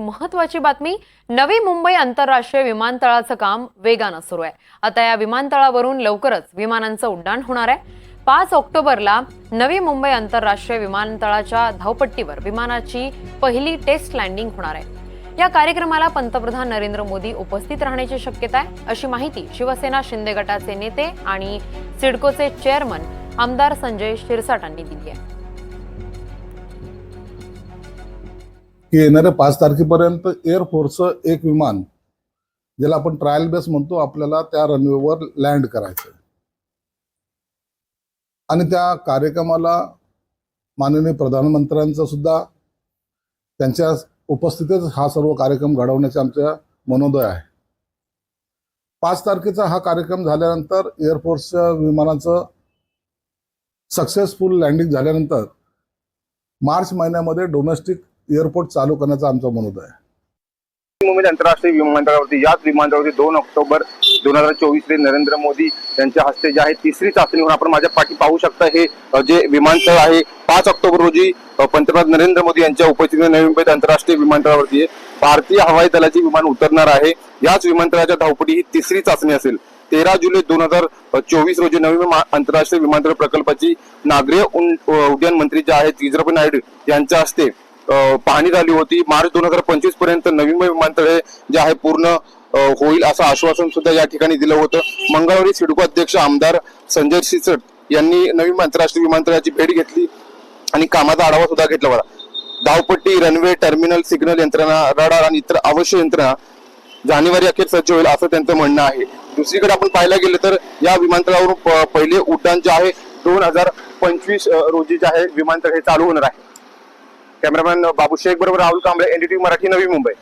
महत्वाची बातमी नवी मुंबई आंतरराष्ट्रीय विमानतळाचं काम वेगानं सुरू आहे. आता या विमानतळावरून लवकरच विमानांचं उड्डाण होणार आहे. पाच ऑक्टोबरला नवी मुंबई आंतरराष्ट्रीय विमानतळाच्या धावपट्टीवर विमानाची पहिली टेस्ट लँडिंग होणार आहे. या कार्यक्रमाला पंतप्रधान नरेंद्र मोदी उपस्थित राहण्याची शक्यता आहे अशी माहिती शिवसेना शिंदे गटाचे नेते आणि सिडकोचे चेअरमन आमदार संजय शिरसाटांनी दिली आहे. की येणाऱ्या पाच तारखेपर्यंत एअरफोर्सचं एक विमान ज्याला आपण ट्रायल बेस म्हणतो आपल्याला त्या रनवेवर लँड करायचं आणि त्या कार्यक्रमाला माननीय प्रधानमंत्र्यांचा सुद्धा त्यांच्या उपस्थितीत हा सर्व कार्यक्रम घडवण्याचे आमच्या मनोदय आहे. पाच तारखेचा हा कार्यक्रम झाल्यानंतर एअरफोर्सच्या विमानाचं सक्सेसफुल लँडिंग झाल्यानंतर मार्च महिन्यामध्ये डोमेस्टिक एअरपोर्ट चालू करण्याचा आमचा मनोदय आहे. मुंबई आंतरराष्ट्रीय विमानतळावरती याच विमानतळावरती दोन ऑक्टोबर दोन हजार चोवीस ते नरेंद्र मोदी यांच्या हस्ते जे आहे तिसरी चाचणी म्हणून आपण माझ्या पाठी पाहू शकता. हे जे विमानतळ आहे पाच ऑक्टोबर रोजी पंतप्रधान नरेंद्र मोदी यांच्या उपस्थितीत नवी मुंबईत आंतरराष्ट्रीय विमानतळावरती आहे. भारतीय हवाई दलाचे विमान उतरणार आहे. याच विमानतळाच्या धावपटी ही तिसरी चाचणी असेल. तेरा जुलै दोन हजार चोवीस रोजी नवी आंतरराष्ट्रीय विमानतळ प्रकल्पाची नागरी उन- उड्डाण मंत्री जे आहेत इजराबाई नायडू यांच्या हस्ते पाहणी झाली होती. मार्च दोन हजार पंचवीसपर्यंत नवी विमानतळे जे आहे पूर्ण होईल असं आश्वासन सुद्धा या ठिकाणी दिलं होतं. मंगळवारी सिडको अध्यक्ष आमदार संजय सिसट यांनी नवी आंतरराष्ट्रीय विमानतळाची भेट घेतली आणि कामाचा आढावा सुद्धा घेतला होता. धावपट्टी रनवे टर्मिनल सिग्नल यंत्रणा रडार आणि इतर आवश्यक यंत्रणा जानेवारी अखेर सज्ज होईल असं त्यांचं म्हणणं आहे. दुसरीकडे आपण पाहायला गेलं तर या विमानतळावरून प- पहिले उड्डाण जे आहे दोन हजार पंचवीस रोजी जे आहे विमानतळ हे चालू होणार आहे. कॅमेरामॅन बाबू शेख बरोबर राहुल कांबळे एनडीटी मराठी नवी मुंबई.